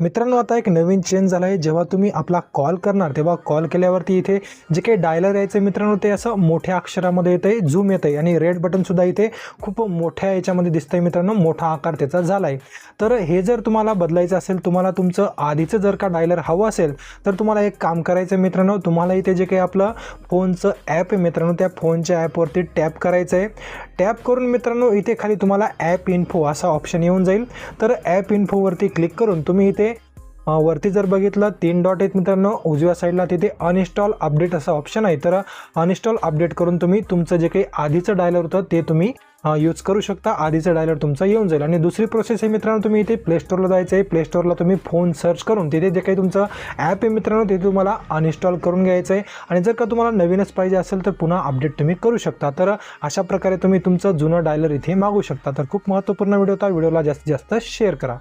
मित्रांनो आता एक नवीन चेंज झाला आहे जेव्हा तुम्ही आपला कॉल करणार तेव्हा कॉल केल्यावरती इथे जे काही डायलर यायचं मित्रांनो ते असं मोठ्या अक्षरामध्ये येतं आहे झूम येतं आहे आणि रेड बटनसुद्धा इथे खूप मोठ्या याच्यामध्ये दिसतं आहे मित्रांनो मोठा आकार त्याचा झाला आहे तर हे जर तुम्हाला बदलायचं असेल तुम्हाला तुमचं आधीचं जर का डायलर हवं असेल तर तुम्हाला एक काम करायचं आहे मित्रांनो तुम्हाला इथे जे काही आपलं फोनचं ॲप आहे मित्रांनो त्या फोनच्या ॲपवरती टॅप करायचं आहे टॅप करून मित्रांनो इथे खाली तुम्हाला ॲप इन्फो असा ऑप्शन येऊन जाईल. तर ॲप इन्फोवरती क्लिक करून तुम्ही इथे वरती जर बघितलं तीन डॉट आहेत मित्रांनो. उजव्या साईडला तिथे अनइन्स्टॉल अपडेट असा ऑप्शन आहे. तर अनइन्स्टॉल अपडेट करून तुम्ही तुमचं जे काही आधीचं डायलर होतं ते तुम्ही यूज करू शकता. आधीचं डायलर तुमचं येऊन जाईल. आणि दुसरी प्रोसेस आहे मित्रांनो तुम्ही इथे प्ले स्टोअरला जायचं आहे प्ले स्टोअरला तुम्ही फोन सर्च करून तिथे जे काही तुमचं ॲप आहे मित्रांनो ते तुम्हाला अनइन्स्टॉल करून घ्यायचं आहे आणि जर का तुम्हाला नवीनच पाहिजे असेल तर पुन्हा अपडेट तुम्ही करू शकता. तर अशा प्रकारे तुम्ही तुमचं जुनं डायलर इथे मागू शकता. तर खूप महत्त्वपूर्ण व्हिडिओ होता. व्हिडिओला जास्तीत जास्त शेअर करा.